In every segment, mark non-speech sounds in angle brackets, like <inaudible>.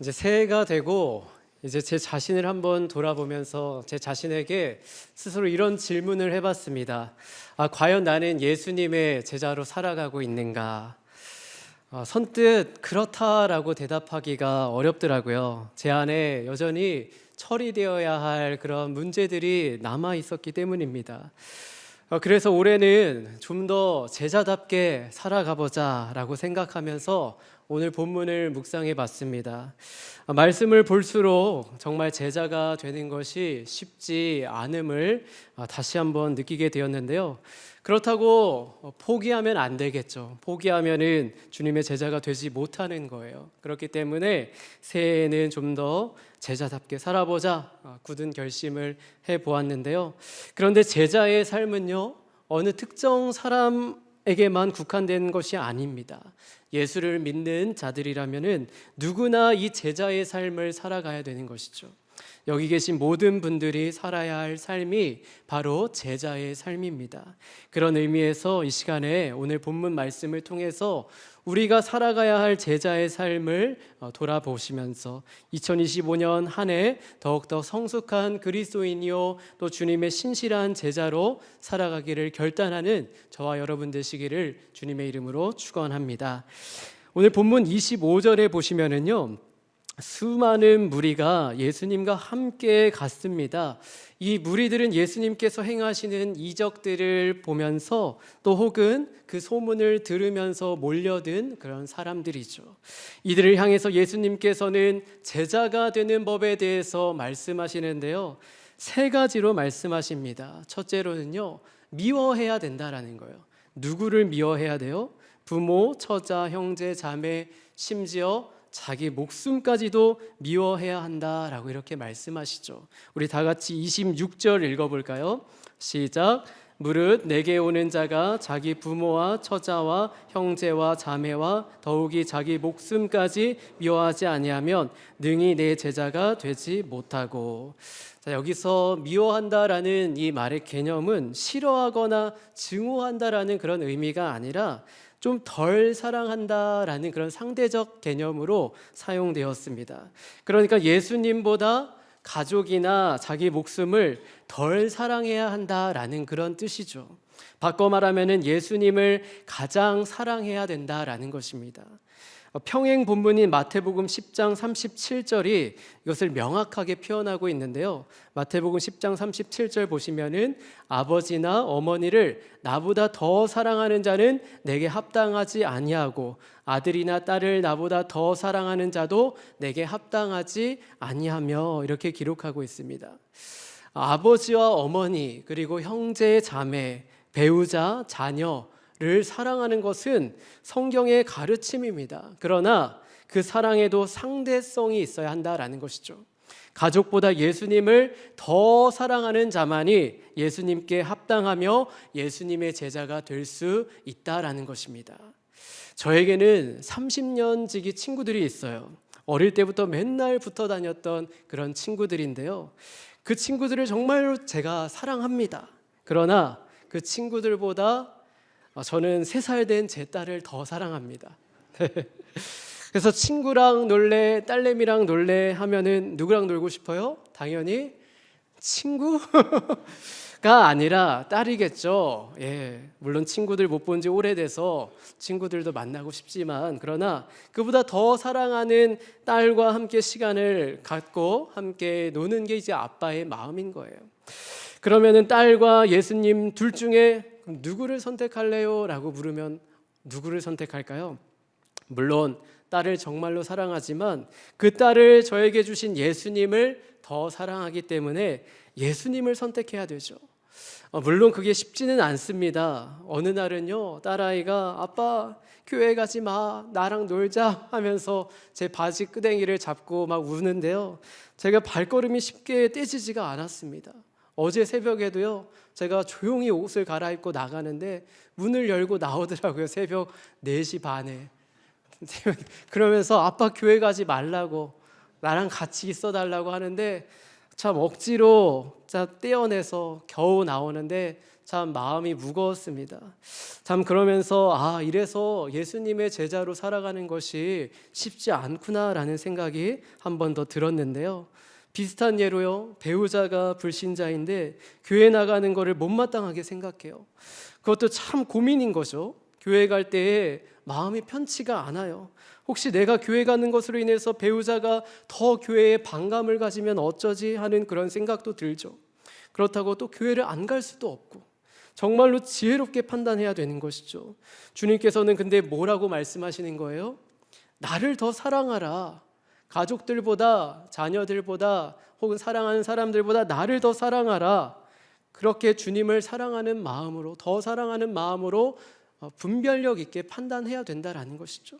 이제 새해가 되고 이제 제 자신을 한번 돌아보면서 제 자신에게 스스로 이런 질문을 해봤습니다. 아, 과연 나는 예수님의 제자로 살아가고 있는가? 아, 선뜻 그렇다라고 대답하기가 어렵더라고요. 제 안에 여전히 처리되어야 할 그런 문제들이 남아 있었기 때문입니다. 어, 그래서 올해는 좀 더 제자답게 살아가보자라고 생각하면서 오늘 본문을 묵상해 봤습니다. 어, 말씀을 볼수록 정말 제자가 되는 것이 쉽지 않음을 어, 다시 한번 느끼게 되었는데요. 그렇다고 어, 포기하면 안 되겠죠. 포기하면은 주님의 제자가 되지 못하는 거예요. 그렇기 때문에 새해에는 좀 더 제자답게 살아보자 어, 굳은 결심을 해 보았는데요. 그런데 제자의 삶은요 어느 특정 사람 에게만 국한된 것이 아닙니다. 예수를 믿는 자들이라면은 누구나 이 제자의 삶을 살아가야 되는 것이죠. 여기 계신 모든 분들이 살아야 할 삶이 바로 제자의 삶입니다. 그런 의미에서 이 시간에 오늘 본문 말씀을 통해서 우리가 살아가야 할 제자의 삶을 어, 돌아보시면서 2025년 한 해 더욱더 성숙한 그리스도인이요 또 주님의 신실한 제자로 살아가기를 결단하는 저와 여러분 되시기를 주님의 이름으로 축원합니다. 오늘 본문 25절에 보시면은요. 수많은 무리가 예수님과 함께 갔습니다. 이 무리들은 예수님께서 행하시는 이적들을 보면서 또 혹은 그 소문을 들으면서 몰려든 그런 사람들이죠. 이들을 향해서 예수님께서는 제자가 되는 법에 대해서 말씀하시는데요. 세 가지로 말씀하십니다. 첫째로는요. 미워해야 된다라는 거예요. 누구를 미워해야 돼요? 부모, 처자, 형제, 자매, 심지어 자기 목숨까지도 미워해야 한다라고 이렇게 말씀하시죠. 우리 다 같이 26절 읽어볼까요? 시작. 무릇 내게 오는 자가 자기 부모와 처자와 형제와 자매와 더욱이 자기 목숨까지 미워하지 아니하면 능히 내 제자가 되지 못하고 자, 여기서 미워한다라는 이 말의 개념은 싫어하거나 증오한다라는 그런 의미가 아니라 좀 덜 사랑한다라는 그런 상대적 개념으로 사용되었습니다. 그러니까 예수님보다 가족이나 자기 목숨을 덜 사랑해야 한다라는 그런 뜻이죠. 바꿔 말하면은 예수님을 가장 사랑해야 된다라는 것입니다. 어, 평행 본문인 마태복음 10장 37절이 이것을 명확하게 표현하고 있는데요. 마태복음 10장 37절 보시면은 아버지나 어머니를 나보다 더 사랑하는 자는 내게 합당하지 아니하고 아들이나 딸을 나보다 더 사랑하는 자도 내게 합당하지 아니하며 이렇게 기록하고 있습니다. 아버지와 어머니 그리고 형제 자매 배우자 자녀 를 사랑하는 것은 성경의 가르침입니다. 그러나 그 사랑에도 상대성이 있어야 한다라는 것이죠. 가족보다 예수님을 더 사랑하는 자만이 예수님께 합당하며 예수님의 제자가 될 수 있다라는 것입니다. 저에게는 30년 지기 친구들이 있어요. 어릴 때부터 맨날 붙어 다녔던 그런 친구들인데요. 그 친구들을 정말로 제가 사랑합니다. 그러나 그 친구들보다 어, 저는 세 살 된 제 딸을 더 사랑합니다. <laughs> 그래서 친구랑 놀래, 딸내미랑 놀래 하면은 누구랑 놀고 싶어요? 당연히 친구가 <laughs> 아니라 딸이겠죠. 예, 물론 친구들 못 본 지 오래돼서 친구들도 만나고 싶지만 그러나 그보다 더 사랑하는 딸과 함께 시간을 갖고 함께 노는 게 이제 아빠의 마음인 거예요. 그러면은 딸과 예수님 둘 중에 누구를 선택할래요? 라고 물으면 누구를 선택할까요? 물론 딸을 정말로 사랑하지만 그 딸을 저에게 주신 예수님을 더 사랑하기 때문에 예수님을 선택해야 되죠. 어, 물론 그게 쉽지는 않습니다. 어느 날은요, 딸아이가 아빠 교회 가지 마, 나랑 놀자 하면서 제 바지 끄댕이를 잡고 막 우는데요. 제가 발걸음이 쉽게 떼지지가 않았습니다. 어제 새벽에도요, 제가 조용히 옷을 갈아입고 나가는데 문을 열고 나오더라고요. 새벽 4시 반에. <laughs> 그러면서 아빠 교회 가지 말라고 나랑 같이 있어 달라고 하는데 참 억지로 자 떼어내서 겨우 나오는데 참 마음이 무거웠습니다. 참 그러면서 아 이래서 예수님의 제자로 살아가는 것이 쉽지 않구나라는 생각이 한 번 더 들었는데요. 비슷한 예로요. 배우자가 불신자인데 교회 나가는 거를 못마땅하게 생각해요. 그것도 참 고민인 거죠. 교회 갈 때에 마음이 편치가 않아요. 혹시 내가 교회 가는 것으로 인해서 배우자가 더 교회에 반감을 가지면 어쩌지 하는 그런 생각도 들죠. 그렇다고 또 교회를 안 갈 수도 없고 정말로 지혜롭게 판단해야 되는 것이죠. 주님께서는 근데 뭐라고 말씀하시는 거예요? 나를 더 사랑하라. 가족들보다 자녀들보다 혹은 사랑하는 사람들보다 나를 더 사랑하라. 그렇게 주님을 사랑하는 마음으로 더 사랑하는 마음으로 어, 분별력 있게 판단해야 된다라는 것이죠.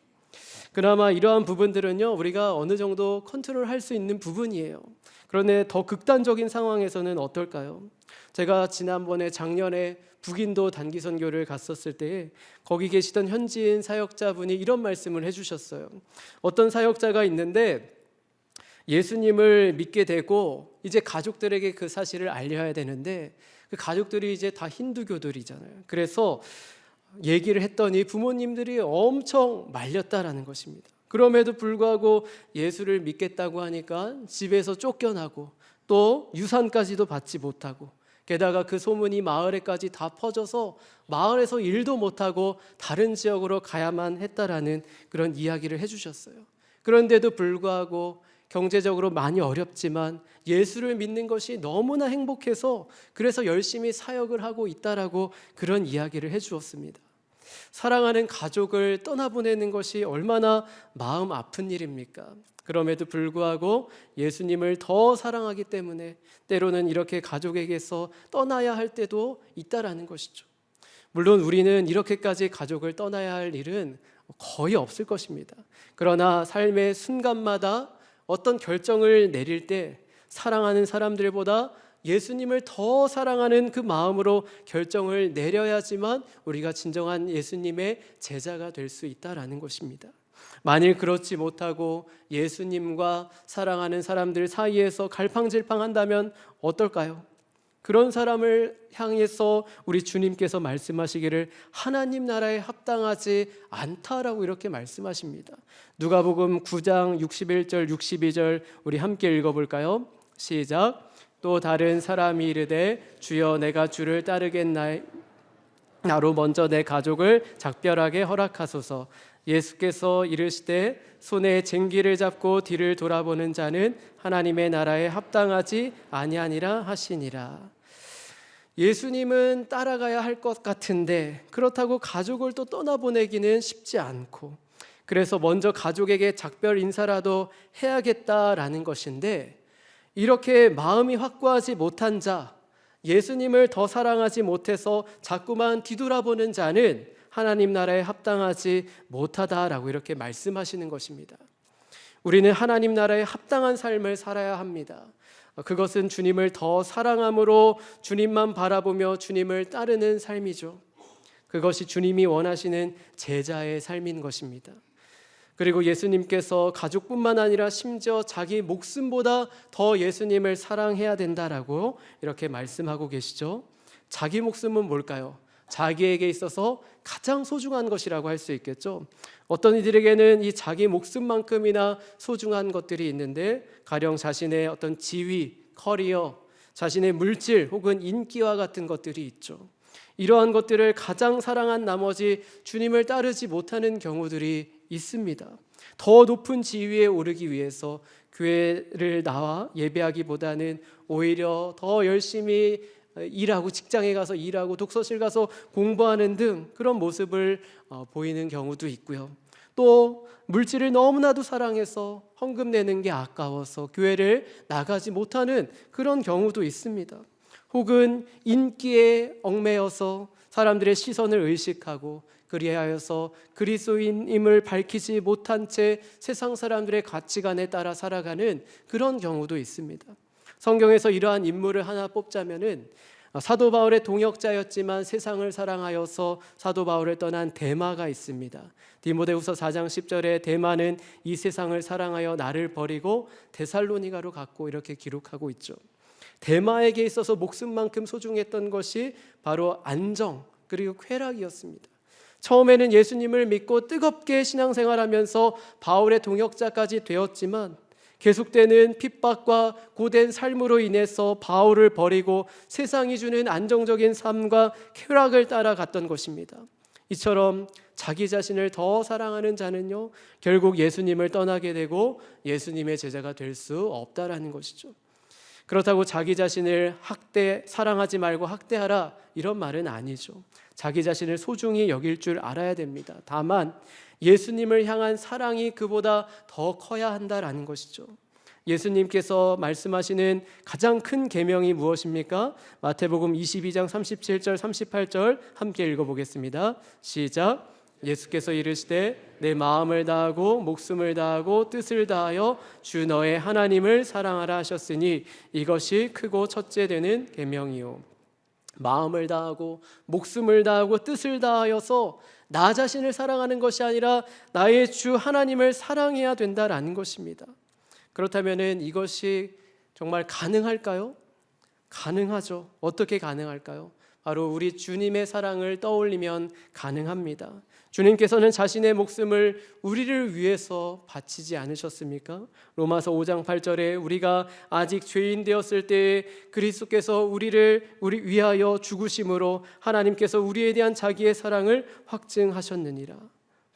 그나마 이러한 부분들은요 우리가 어느 정도 컨트롤할 수 있는 부분이에요. 그런데 더 극단적인 상황에서는 어떨까요? 제가 지난번에 작년에 북인도 단기 선교를 갔었을 때 거기 계시던 현지인 사역자분이 이런 말씀을 해주셨어요. 어떤 사역자가 있는데 예수님을 믿게 되고 이제 가족들에게 그 사실을 알려야 되는데 그 가족들이 이제 다 힌두교들이잖아요. 그래서 얘기를 했더니 부모님들이 엄청 말렸다라는 것입니다. 그럼에도 불구하고 예수를 믿겠다고 하니까 집에서 쫓겨나고 또 유산까지도 받지 못하고 게다가 그 소문이 마을에까지 다 퍼져서 마을에서 일도 못하고 다른 지역으로 가야만 했다라는 그런 이야기를 해주셨어요. 그런데도 불구하고 경제적으로 많이 어렵지만 예수를 믿는 것이 너무나 행복해서 그래서 열심히 사역을 하고 있다라고 그런 이야기를 해 주었습니다. 사랑하는 가족을 떠나보내는 것이 얼마나 마음 아픈 일입니까? 그럼에도 불구하고 예수님을 더 사랑하기 때문에 때로는 이렇게 가족에게서 떠나야 할 때도 있다라는 것이죠. 물론 우리는 이렇게까지 가족을 떠나야 할 일은 거의 없을 것입니다. 그러나 삶의 순간마다 어떤 결정을 내릴 때 사랑하는 사람들보다 예수님을 더 사랑하는 그 마음으로 결정을 내려야지만 우리가 진정한 예수님의 제자가 될 수 있다라는 것입니다. 만일 그렇지 못하고 예수님과 사랑하는 사람들 사이에서 갈팡질팡한다면 어떨까요? 그런 사람을 향해서 우리 주님께서 말씀하시기를 하나님 나라에 합당하지 않다라고 이렇게 말씀하십니다. 누가복음 9장 61절 62절 우리 함께 읽어 볼까요? 시작. 또 다른 사람이 이르되 주여 내가 주를 따르겠나이 나로 먼저 내 가족을 작별하게 허락하소서 예수께서 이르시되 손에 쟁기를 잡고 뒤를 돌아보는 자는 하나님의 나라에 합당하지 아니하니라 하시니라. 예수님은 따라가야 할 것 같은데 그렇다고 가족을 또 떠나보내기는 쉽지 않고 그래서 먼저 가족에게 작별 인사라도 해야겠다라는 것인데 이렇게 마음이 확고하지 못한 자, 예수님을 더 사랑하지 못해서 자꾸만 뒤돌아보는 자는 하나님 나라에 합당하지 못하다라고 이렇게 말씀하시는 것입니다. 우리는 하나님 나라에 합당한 삶을 살아야 합니다. 그것은 주님을 더 사랑함으로 주님만 바라보며 주님을 따르는 삶이죠. 그것이 주님이 원하시는 제자의 삶인 것입니다. 그리고 예수님께서 가족뿐만 아니라 심지어 자기 목숨보다 더 예수님을 사랑해야 된다라고 이렇게 말씀하고 계시죠. 자기 목숨은 뭘까요? 자기에게 있어서 가장 소중한 것이라고 할 수 있겠죠. 어떤 이들에게는 이 자기 목숨만큼이나 소중한 것들이 있는데 가령 자신의 어떤 지위, 커리어, 자신의 물질 혹은 인기와 같은 것들이 있죠. 이러한 것들을 가장 사랑한 나머지 주님을 따르지 못하는 경우들이 있습니다. 더 높은 지위에 오르기 위해서 교회를 나와 예배하기보다는 오히려 더 열심히 일하고 직장에 가서 일하고 독서실 가서 공부하는 등 그런 모습을 어, 보이는 경우도 있고요. 또 물질을 너무나도 사랑해서 헌금 내는 게 아까워서 교회를 나가지 못하는 그런 경우도 있습니다. 혹은 인기에 얽매여서 사람들의 시선을 의식하고 그리하여서 그리스도인임을 밝히지 못한 채 세상 사람들의 가치관에 따라 살아가는 그런 경우도 있습니다. 성경에서 이러한 인물을 하나 뽑자면은 사도 바울의 동역자였지만 세상을 사랑하여서 사도 바울을 떠난 데마가 있습니다. 디모데후서 4장 10절에 데마는 이 세상을 사랑하여 나를 버리고 데살로니가로 갔고 이렇게 기록하고 있죠. 대마에게 있어서 목숨만큼 소중했던 것이 바로 안정 그리고 쾌락이었습니다. 처음에는 예수님을 믿고 뜨겁게 신앙생활하면서 바울의 동역자까지 되었지만 계속되는 핍박과 고된 삶으로 인해서 바울을 버리고 세상이 주는 안정적인 삶과 쾌락을 따라갔던 것입니다. 이처럼 자기 자신을 더 사랑하는 자는요, 결국 예수님을 떠나게 되고 예수님의 제자가 될 수 없다라는 것이죠. 그렇다고 자기 자신을 학대, 사랑하지 말고 학대하라 이런 말은 아니죠. 자기 자신을 소중히 여길 줄 알아야 됩니다. 다만 예수님을 향한 사랑이 그보다 더 커야 한다라는 것이죠. 예수님께서 말씀하시는 가장 큰 계명이 무엇입니까? 마태복음 22장 37절 38절 함께 읽어 보겠습니다. 시작. 예수께서 이르시되 내 마음을 다하고 목숨을 다하고 뜻을 다하여 주 너의 하나님을 사랑하라 하셨으니 이것이 크고 첫째 되는 계명이요. 마음을 다하고 목숨을 다하고 뜻을 다하여서 나 자신을 사랑하는 것이 아니라 나의 주 하나님을 사랑해야 된다라는 것입니다. 그렇다면은 이것이 정말 가능할까요? 가능하죠. 어떻게 가능할까요? 바로 우리 주님의 사랑을 떠올리면 가능합니다. 주님께서는 자신의 목숨을 우리를 위해서 바치지 않으셨습니까? 로마서 5장 8절에 우리가 아직 죄인 되었을 때 그리스도께서 우리를 우리 위하여 죽으심으로 하나님께서 우리에 대한 자기의 사랑을 확증하셨느니라.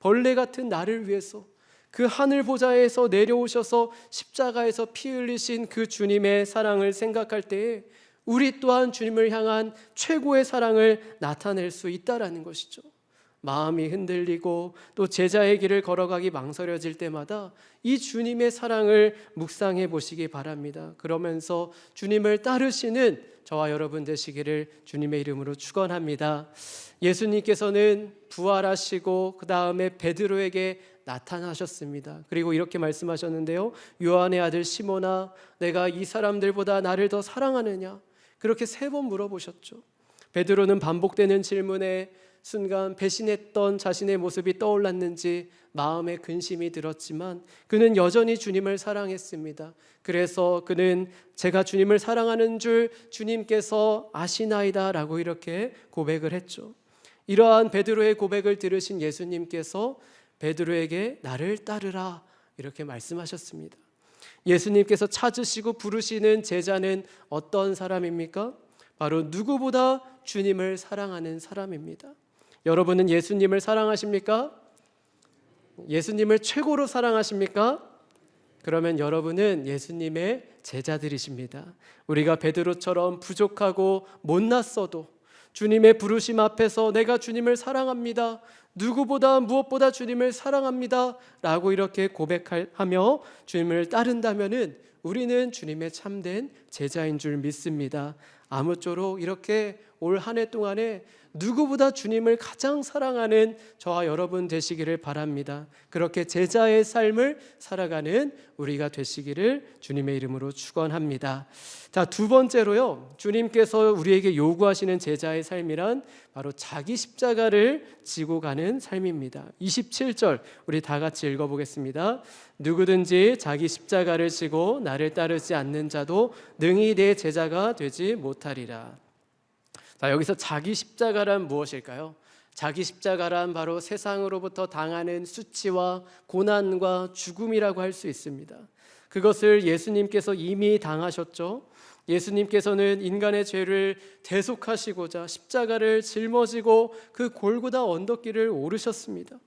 벌레 같은 나를 위해서 그 하늘 보좌에서 내려오셔서 십자가에서 피 흘리신 그 주님의 사랑을 생각할 때에 우리 또한 주님을 향한 최고의 사랑을 나타낼 수 있다라는 것이죠. 마음이 흔들리고 또 제자의 길을 걸어가기 망설여질 때마다 이 주님의 사랑을 묵상해 보시기 바랍니다. 그러면서 주님을 따르시는 저와 여러분 되시기를 주님의 이름으로 축원합니다. 예수님께서는 부활하시고 그 다음에 베드로에게 나타나셨습니다. 그리고 이렇게 말씀하셨는데요. 요한의 아들 시모나 내가 이 사람들보다 나를 더 사랑하느냐? 그렇게 세 번 물어보셨죠. 베드로는 반복되는 질문에 순간 배신했던 자신의 모습이 떠올랐는지 마음에 근심이 들었지만 그는 여전히 주님을 사랑했습니다. 그래서 그는 제가 주님을 사랑하는 줄 주님께서 아시나이다라고 이렇게 고백을 했죠. 이러한 베드로의 고백을 들으신 예수님께서 베드로에게 나를 따르라 이렇게 말씀하셨습니다. 예수님께서 찾으시고 부르시는 제자는 어떤 사람입니까? 바로 누구보다 주님을 사랑하는 사람입니다. 여러분은 예수님을 사랑하십니까? 예수님을 최고로 사랑하십니까? 그러면 여러분은 예수님의 제자들이십니다. 우리가 베드로처럼 부족하고 못났어도 주님의 부르심 앞에서 내가 주님을 사랑합니다. 누구보다 무엇보다 주님을 사랑합니다. 라고 이렇게 고백하며 주님을 따른다면은 우리는 주님의 참된 제자인 줄 믿습니다. 아무쪼록 이렇게 올 한 해 동안에 누구보다 주님을 가장 사랑하는 저와 여러분 되시기를 바랍니다. 그렇게 제자의 삶을 살아가는 우리가 되시기를 주님의 이름으로 축원합니다. 자, 두 번째로요. 주님께서 우리에게 요구하시는 제자의 삶이란 바로 자기 십자가를 지고 가는 삶입니다. 27절 우리 다 같이 읽어 보겠습니다. 누구든지 자기 십자가를 지고 나를 따르지 않는 자도 능히 내 제자가 되지 못하리라. 자, 여기서 자기 십자가란 무엇일까요? 자기 십자가란 바로 세상으로부터 당하는 수치와 고난과 죽음이라고 할 수 있습니다. 그것을 예수님께서 이미 당하셨죠. 예수님께서는 인간의 죄를 대속하시고자 십자가를 짊어지고 그 골고다 언덕길을 오르셨습니다.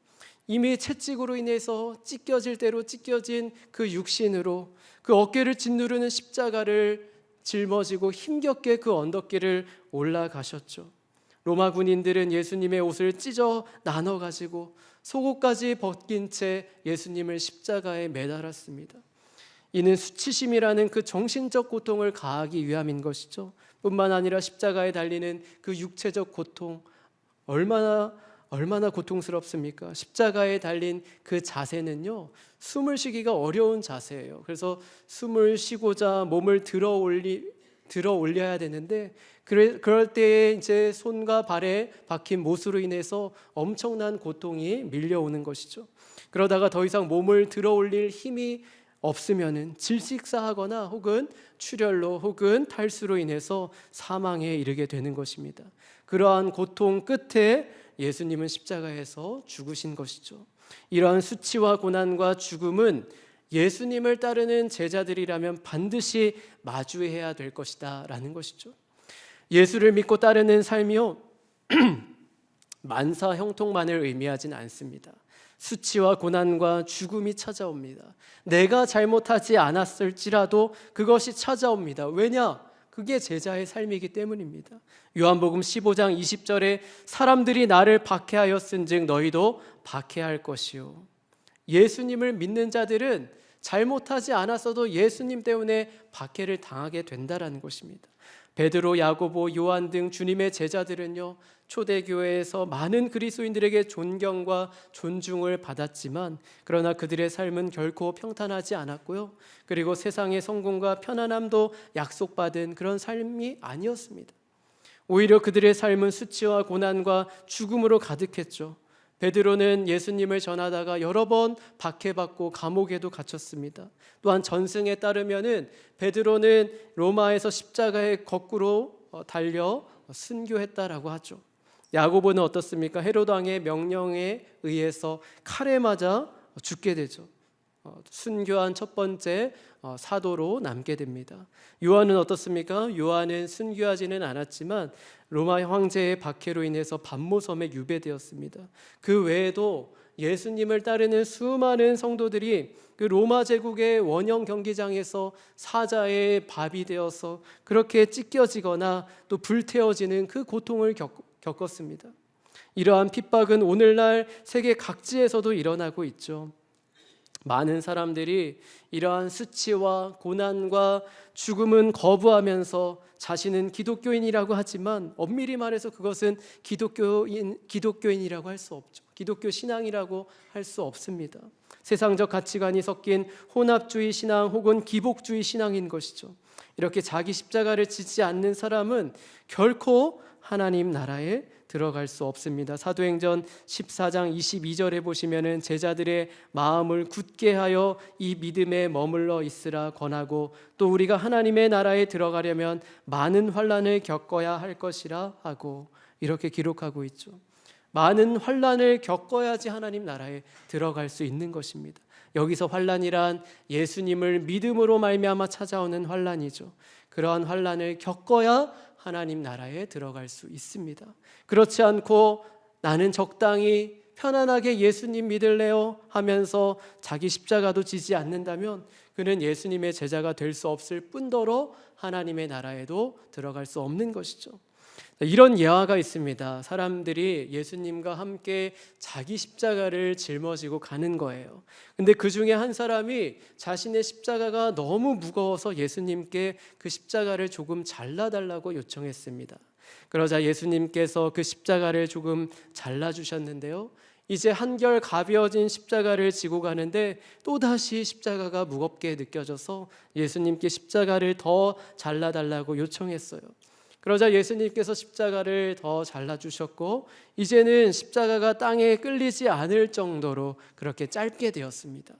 이미 채찍으로 인해서 찢겨질 대로 찢겨진 그 육신으로 그 어깨를 짓누르는 십자가를 짊어지고 힘겹게 그 언덕길을 올라가셨죠. 로마 군인들은 예수님의 옷을 찢어 나눠 가지고 속옷까지 벗긴 채 예수님을 십자가에 매달았습니다. 이는 수치심이라는 그 정신적 고통을 가하기 위함인 것이죠. 뿐만 아니라 십자가에 달리는 그 육체적 고통 얼마나 얼마나 고통스럽습니까? 십자가에 달린 그 자세는요, 숨을 쉬기가 어려운 자세예요. 그래서 숨을 쉬고자 몸을 들어 올리 들어 올려야 되는데 그래, 그럴 때에 이제 손과 발에 박힌 못으로 인해서 엄청난 고통이 밀려오는 것이죠. 그러다가 더 이상 몸을 들어 올릴 힘이 없으면은 질식사하거나 혹은 출혈로 혹은 탈수로 인해서 사망에 이르게 되는 것입니다. 그러한 고통 끝에 예수님은 십자가에서 죽으신 것이죠. 이러한 수치와 고난과 죽음은 예수님을 따르는 제자들이라면 반드시 마주해야 될 것이다 라는 것이죠. 예수를 믿고 따르는 삶이요 <clears throat> 만사 형통만을 의미하진 않습니다. 수치와 고난과 죽음이 찾아옵니다. 내가 잘못하지 않았을지라도 그것이 찾아옵니다. 왜냐? 그게 제자의 삶이기 때문입니다. 요한복음 15장 20절에 사람들이 나를 박해하였은즉 너희도 박해할 것이요. 예수님을 믿는 자들은 잘못하지 않았어도 예수님 때문에 박해를 당하게 된다라는 것입니다. 베드로, 야고보, 요한 등 주님의 제자들은요. 초대교회에서 많은 그리스도인들에게 존경과 존중을 받았지만 그러나 그들의 삶은 결코 평탄하지 않았고요. 그리고 세상의 성공과 편안함도 약속받은 그런 삶이 아니었습니다. 오히려 그들의 삶은 수치와 고난과 죽음으로 가득했죠. 베드로는 예수님을 전하다가 여러 번 박해받고 감옥에도 갇혔습니다. 또한 전승에 따르면은 베드로는 로마에서 십자가에 거꾸로 어, 달려 순교했다라고 하죠. 야고보는 어떻습니까? 헤로드 왕의 명령에 의해서 칼에 맞아 죽게 되죠. 어, 순교한 첫 번째 어, 사도로 남게 됩니다. 요한은 어떻습니까? 요한은 순교하지는 않았지만 로마 황제의 박해로 인해서 반모섬에 유배되었습니다. 그 외에도 예수님을 따르는 수많은 성도들이 그 로마 제국의 원형 경기장에서 사자의 밥이 되어서 그렇게 찢겨지거나 또 불태워지는 그 고통을 겪, 겪었습니다. 이러한 핍박은 오늘날 세계 각지에서도 일어나고 있죠. 많은 사람들이 이러한 수치와 고난과 죽음은 거부하면서 자신은 기독교인이라고 하지만 엄밀히 말해서 그것은 기독교인 기독교인이라고 할 수 없죠. 기독교 신앙이라고 할 수 없습니다. 세상적 가치관이 섞인 혼합주의 신앙 혹은 기복주의 신앙인 것이죠. 이렇게 자기 십자가를 지지 않는 사람은 결코 하나님 나라에 들어갈 수 없습니다. 사도행전 14장 22절에 보시면은 제자들의 마음을 굳게 하여 이 믿음에 머물러 있으라 권하고 또 우리가 하나님의 나라에 들어가려면 많은 환란을 겪어야 할 것이라 하고 이렇게 기록하고 있죠. 많은 환란을 겪어야지 하나님 나라에 들어갈 수 있는 것입니다. 여기서 환란이란 예수님을 믿음으로 말미암아 찾아오는 환란이죠. 그러한 환란을 겪어야 하나님 나라에 들어갈 수 있습니다. 그렇지 않고 나는 적당히 편안하게 예수님 믿을래요 하면서 자기 십자가도 지지 않는다면 그는 예수님의 제자가 될 수 없을 뿐더러 하나님의 나라에도 들어갈 수 없는 것이죠. 이런 예화가 있습니다. 사람들이 예수님과 함께 자기 십자가를 짊어지고 가는 거예요. 근데 그 중에 한 사람이 자신의 십자가가 너무 무거워서 예수님께 그 십자가를 조금 잘라달라고 요청했습니다. 그러자 예수님께서 그 십자가를 조금 잘라주셨는데요. 이제 한결 가벼워진 십자가를 지고 가는데 또다시 십자가가 무겁게 느껴져서 예수님께 십자가를 더 잘라달라고 요청했어요. 그러자 예수님께서 십자가를 더 잘라주셨고 이제는 십자가가 땅에 끌리지 않을 정도로 그렇게 짧게 되었습니다.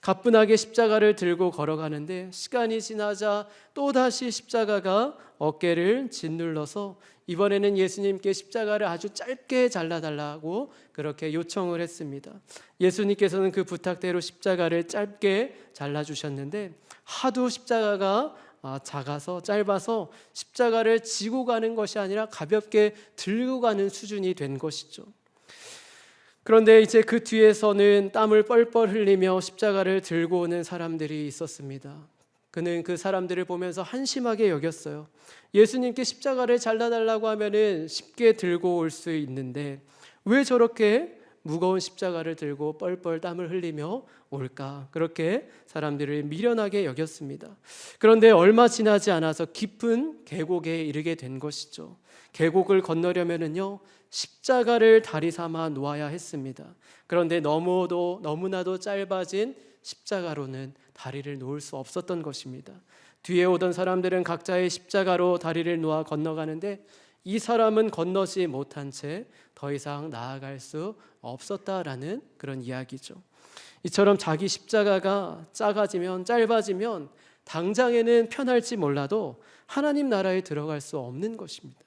가뿐하게 십자가를 들고 걸어가는데 시간이 지나자 또다시 십자가가 어깨를 짓눌러서 이번에는 예수님께 십자가를 아주 짧게 잘라달라고 그렇게 요청을 했습니다. 예수님께서는 그 부탁대로 십자가를 짧게 잘라주셨는데 하도 십자가가 아, 작아서 짧아서 십자가를 지고 가는 것이 아니라 가볍게 들고 가는 수준이 된 것이죠. 그런데 이제 그 뒤에서는 땀을 뻘뻘 흘리며 십자가를 들고 오는 사람들이 있었습니다. 그는 그 사람들을 보면서 한심하게 여겼어요. 예수님께 십자가를 잘라달라고 하면은 쉽게 들고 올 수 있는데 왜 저렇게 무거운 십자가를 들고 뻘뻘 땀을 흘리며 올까? 그렇게 사람들을 미련하게 여겼습니다. 그런데 얼마 지나지 않아서 깊은 계곡에 이르게 된 것이죠. 계곡을 건너려면은요, 십자가를 다리 삼아 놓아야 했습니다. 그런데 너무도 너무나도 짧아진 십자가로는 다리를 놓을 수 없었던 것입니다. 뒤에 오던 사람들은 각자의 십자가로 다리를 놓아 건너가는데 이 사람은 건너지 못한 채 더 이상 나아갈 수 없었다라는 그런 이야기죠. 이처럼 자기 십자가가 작아지면 짧아지면 당장에는 편할지 몰라도 하나님 나라에 들어갈 수 없는 것입니다.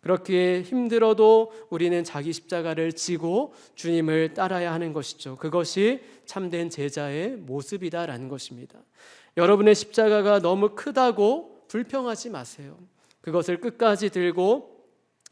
그렇기에 힘들어도 우리는 자기 십자가를 지고 주님을 따라야 하는 것이죠. 그것이 참된 제자의 모습이다라는 것입니다. 여러분의 십자가가 너무 크다고 불평하지 마세요. 그것을 끝까지 들고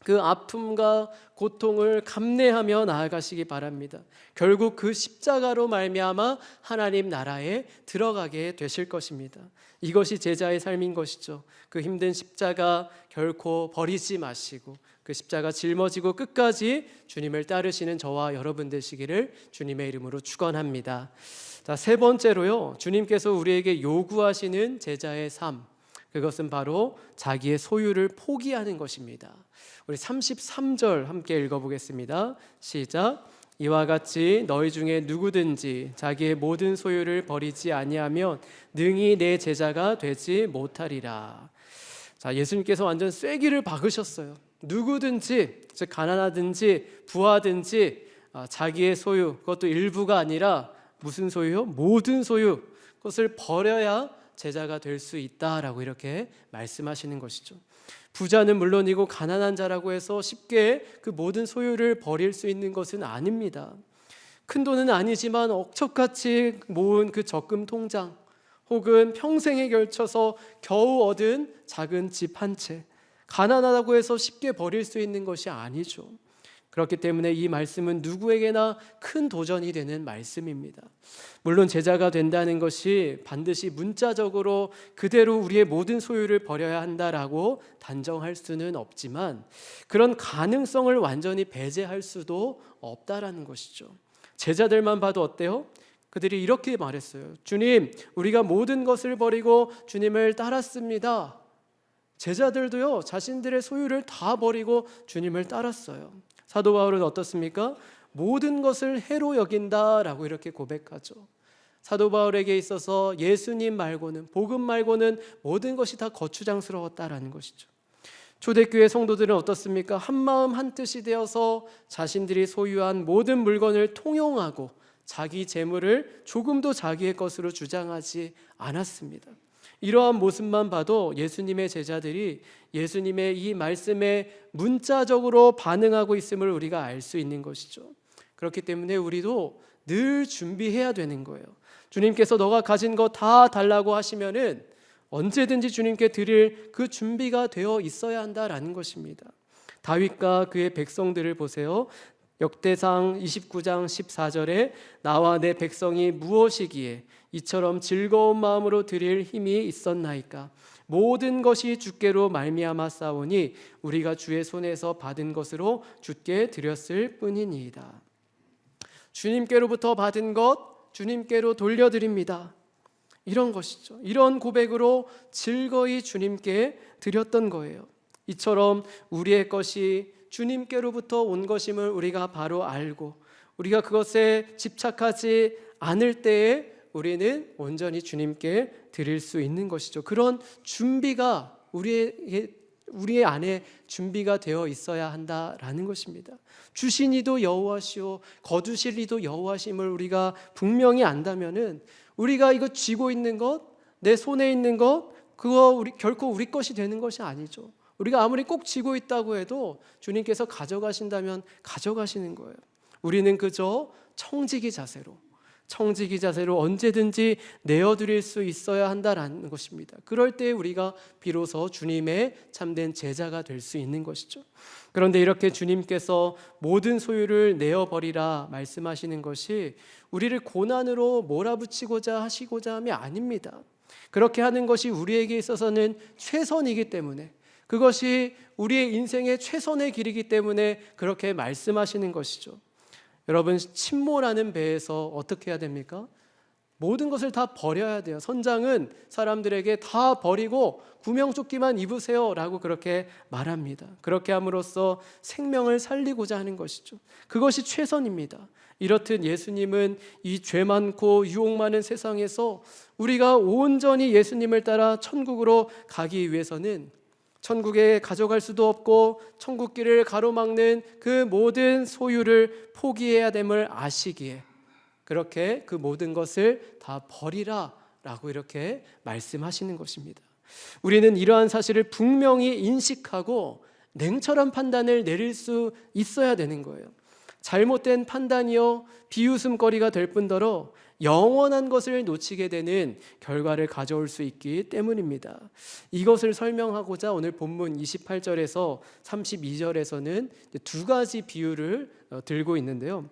그 아픔과 고통을 감내하며 나아가시기 바랍니다. 결국 그 십자가로 말미암아 하나님 나라에 들어가게 되실 것입니다. 이것이 제자의 삶인 것이죠. 그 힘든 십자가 결코 버리지 마시고 그 십자가 짊어지고 끝까지 주님을 따르시는 저와 여러분 되시기를 주님의 이름으로 축원합니다. 자, 세 번째로요. 주님께서 우리에게 요구하시는 제자의 삶 그것은 바로 자기의 소유를 포기하는 것입니다. 우리 33절 함께 읽어보겠습니다. 시작. 이와 같이 너희 중에 누구든지 자기의 모든 소유를 버리지 아니하면 능히 내 제자가 되지 못하리라. 자, 예수님께서 완전 쐐기를 박으셨어요. 누구든지 즉 가난하든지 부하든지 아, 자기의 소유 그것도 일부가 아니라 무슨 소유요? 모든 소유 그것을 버려야 제자가 될 수 있다라고 이렇게 말씀하시는 것이죠. 부자는 물론이고 가난한 자라고 해서 쉽게 그 모든 소유를 버릴 수 있는 것은 아닙니다. 큰 돈은 아니지만 억척같이 모은 그 적금 통장 혹은 평생에 걸쳐서 겨우 얻은 작은 집 한 채 가난하다고 해서 쉽게 버릴 수 있는 것이 아니죠. 그렇기 때문에 이 말씀은 누구에게나 큰 도전이 되는 말씀입니다. 물론 제자가 된다는 것이 반드시 문자적으로 그대로 우리의 모든 소유를 버려야 한다라고 단정할 수는 없지만 그런 가능성을 완전히 배제할 수도 없다라는 것이죠. 제자들만 봐도 어때요? 그들이 이렇게 말했어요. 주님, 우리가 모든 것을 버리고 주님을 따랐습니다. 제자들도요, 자신들의 소유를 다 버리고 주님을 따랐어요. 사도 바울은 어떻습니까? 모든 것을 해로 여긴다라고 이렇게 고백하죠. 사도 바울에게 있어서 예수님 말고는 복음 말고는 모든 것이 다 거추장스러웠다라는 것이죠. 초대교회 성도들은 어떻습니까? 한 마음 한 뜻이 되어서 자신들이 소유한 모든 물건을 통용하고 자기 재물을 조금도 자기의 것으로 주장하지 않았습니다. 이러한 모습만 봐도 예수님의 제자들이 예수님의 이 말씀에 문자적으로 반응하고 있음을 우리가 알 수 있는 것이죠. 그렇기 때문에 우리도 늘 준비해야 되는 거예요. 주님께서 너가 가진 거 다 달라고 하시면은 언제든지 주님께 드릴 그 준비가 되어 있어야 한다라는 것입니다. 다윗과 그의 백성들을 보세요. 역대상 29장 14절에 나와 내 백성이 무엇이기에 이처럼 즐거운 마음으로 드릴 힘이 있었나이까 모든 것이 주께로 말미암아 싸우니 우리가 주의 손에서 받은 것으로 주께 드렸을 뿐이니이다. 주님께로부터 받은 것 주님께로 돌려드립니다. 이런 것이죠. 이런 고백으로 즐거이 주님께 드렸던 거예요. 이처럼 우리의 것이 주님께로부터 온 것임을 우리가 바로 알고 우리가 그것에 집착하지 않을 때에 우리는 온전히 주님께 드릴 수 있는 것이죠. 그런 준비가 우리의 우리의 안에 준비가 되어 있어야 한다라는 것입니다. 주신 이도 여호와시오 거두실 이도 여호와심을 우리가 분명히 안다면은 우리가 이거 쥐고 있는 것, 내 손에 있는 것, 그거 우리 결코 우리 것이 되는 것이 아니죠. 우리가 아무리 꼭 쥐고 있다고 해도 주님께서 가져가신다면 가져가시는 거예요. 우리는 그저 청지기 자세로 청지기 자세로 언제든지 내어드릴 수 있어야 한다라는 것입니다. 그럴 때 우리가 비로소 주님의 참된 제자가 될 수 있는 것이죠. 그런데 이렇게 주님께서 모든 소유를 내어버리라 말씀하시는 것이 우리를 고난으로 몰아붙이고자 하시고자 함이 아닙니다. 그렇게 하는 것이 우리에게 있어서는 최선이기 때문에 그것이 우리의 인생의 최선의 길이기 때문에 그렇게 말씀하시는 것이죠. 여러분 침몰하는 배에서 어떻게 해야 됩니까? 모든 것을 다 버려야 돼요. 선장은 사람들에게 다 버리고 구명조끼만 입으세요라고 그렇게 말합니다. 그렇게 함으로써 생명을 살리고자 하는 것이죠. 그것이 최선입니다. 이렇듯 예수님은 이 죄 많고 유혹 많은 세상에서 우리가 온전히 예수님을 따라 천국으로 가기 위해서는 천국에 가져갈 수도 없고 천국 길을 가로막는 그 모든 소유를 포기해야 됨을 아시기에 그렇게 그 모든 것을 다 버리라라고 이렇게 말씀하시는 것입니다. 우리는 이러한 사실을 분명히 인식하고 냉철한 판단을 내릴 수 있어야 되는 거예요. 잘못된 판단이요 비웃음거리가 될 뿐더러 영원한 것을 놓치게 되는 결과를 가져올 수 있기 때문입니다. 이것을 설명하고자 오늘 본문 28절에서 32절에서는 두 가지 비유를 어, 들고 있는데요.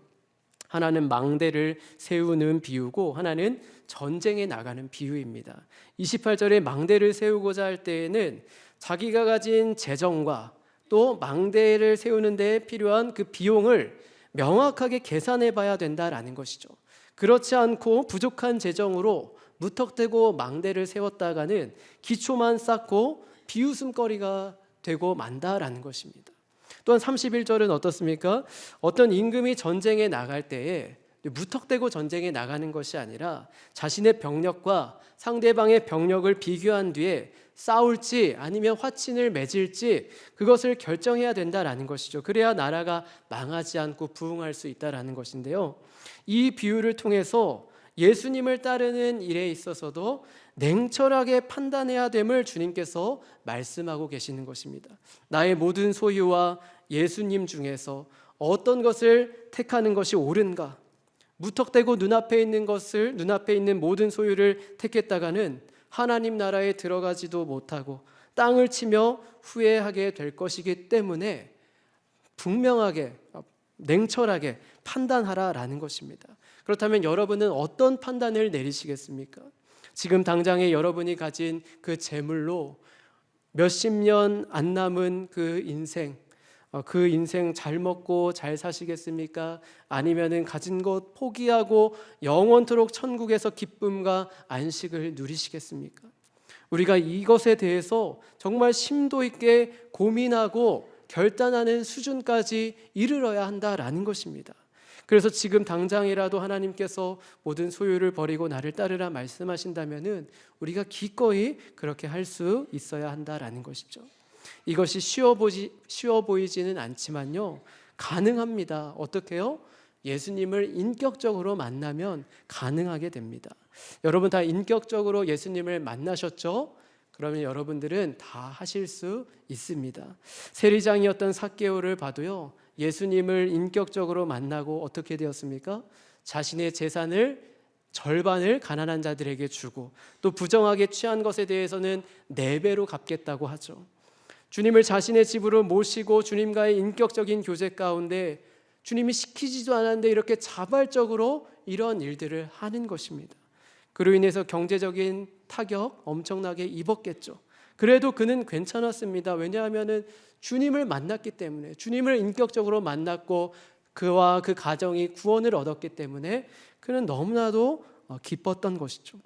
하나는 망대를 세우는 비유고 하나는 전쟁에 나가는 비유입니다. 28절에 망대를 세우고자 할 때에는 자기가 가진 재정과 또 망대를 세우는 데 필요한 그 비용을 명확하게 계산해 봐야 된다라는 것이죠. 그렇지 않고 부족한 재정으로 무턱대고 망대를 세웠다가는 기초만 쌓고 비웃음거리가 되고 만다라는 것입니다. 또한 31절은 어떻습니까? 어떤 임금이 전쟁에 나갈 때에 무턱대고 전쟁에 나가는 것이 아니라 자신의 병력과 상대방의 병력을 비교한 뒤에 싸울지 아니면 화친을 맺을지 그것을 결정해야 된다라는 것이죠. 그래야 나라가 망하지 않고 부흥할 수 있다라는 것인데요. 이 비유를 통해서 예수님을 따르는 일에 있어서도 냉철하게 판단해야 됨을 주님께서 말씀하고 계시는 것입니다. 나의 모든 소유와 예수님 중에서 어떤 것을 택하는 것이 옳은가? 무턱대고 눈앞에 있는 것을 눈앞에 있는 모든 소유를 택했다가는 하나님 나라에 들어가지도 못하고 땅을 치며 후회하게 될 것이기 때문에 분명하게 냉철하게 판단하라라는 것입니다. 그렇다면 여러분은 어떤 판단을 내리시겠습니까? 지금 당장에 여러분이 가진 그 재물로 몇십 년 안 남은 그 인생 어, 그 인생 잘 먹고 잘 사시겠습니까? 아니면은 가진 것 포기하고 영원토록 천국에서 기쁨과 안식을 누리시겠습니까? 우리가 이것에 대해서 정말 심도 있게 고민하고 결단하는 수준까지 이르러야 한다라는 것입니다. 그래서 지금 당장이라도 하나님께서 모든 소유를 버리고 나를 따르라 말씀하신다면은 우리가 기꺼이 그렇게 할 수 있어야 한다라는 것이죠. 이것이 쉬워 보지 쉬워 보이지는 않지만요. 가능합니다. 어떻게요? 예수님을 인격적으로 만나면 가능하게 됩니다. 여러분 다 인격적으로 예수님을 만나셨죠? 그러면 여러분들은 다 하실 수 있습니다. 세리장이었던 사개오를 봐도요. 예수님을 인격적으로 만나고 어떻게 되었습니까? 자신의 재산을 절반을 가난한 자들에게 주고 또 부정하게 취한 것에 대해서는 네 배로 갚겠다고 하죠. 주님을 자신의 집으로 모시고 주님과의 인격적인 교제 가운데 주님이 시키지도 않았는데 이렇게 자발적으로 이런 일들을 하는 것입니다. 그로 인해서 경제적인 타격 엄청나게 입었겠죠. 그래도 그는 괜찮았습니다. 왜냐하면은 주님을 만났기 때문에 주님을 인격적으로 만났고 그와 그 가정이 구원을 얻었기 때문에 그는 너무나도 어, 기뻤던 것이죠.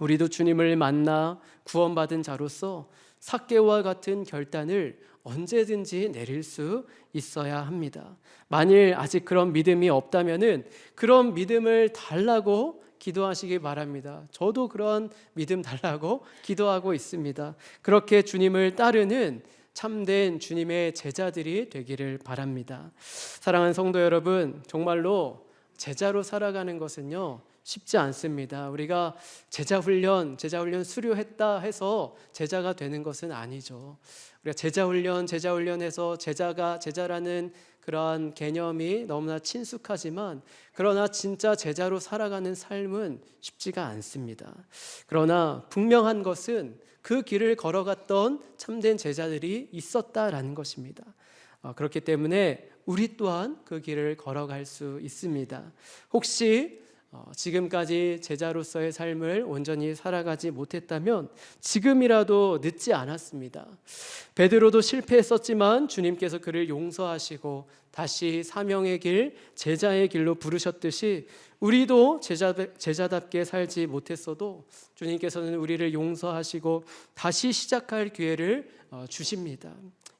우리도 주님을 만나 구원받은 자로서 삭개와 같은 결단을 언제든지 내릴 수 있어야 합니다. 만일 아직 그런 믿음이 없다면은 그런 믿음을 달라고 기도하시기 바랍니다. 저도 그런 믿음 달라고 기도하고 있습니다. 그렇게 주님을 따르는 참된 주님의 제자들이 되기를 바랍니다. 사랑하는 성도 여러분, 정말로 제자로 살아가는 것은요. 쉽지 않습니다. 우리가 제자 훈련, 제자 훈련 수료했다 해서 제자가 되는 것은 아니죠. 우리가 제자 훈련, 제자 훈련해서 제자가 제자라는 그러한 개념이 너무나 친숙하지만 그러나 진짜 제자로 살아가는 삶은 쉽지가 않습니다. 그러나 분명한 것은 그 길을 걸어갔던 참된 제자들이 있었다라는 것입니다. 어, 그렇기 때문에 우리 또한 그 길을 걸어갈 수 있습니다. 혹시 어, 지금까지 제자로서의 삶을 온전히 살아가지 못했다면 지금이라도 늦지 않았습니다. 베드로도 실패했었지만 주님께서 그를 용서하시고 다시 사명의 길, 제자의 길로 부르셨듯이 우리도 제자, 제자답게 살지 못했어도 주님께서는 우리를 용서하시고 다시 시작할 기회를 어, 주십니다.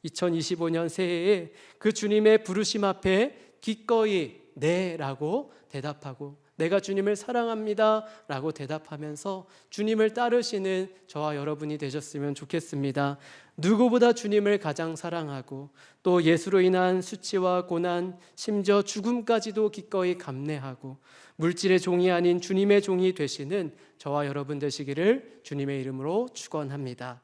2025년 새해에 그 주님의 부르심 앞에 기꺼이 네라고 대답하고 내가 주님을 사랑합니다. 라고 대답하면서 주님을 따르시는 저와 여러분이 되셨으면 좋겠습니다. 누구보다 주님을 가장 사랑하고 또 예수로 인한 수치와 고난, 심지어 죽음까지도 기꺼이 감내하고 물질의 종이 아닌 주님의 종이 되시는 저와 여러분 되시기를 주님의 이름으로 축원합니다.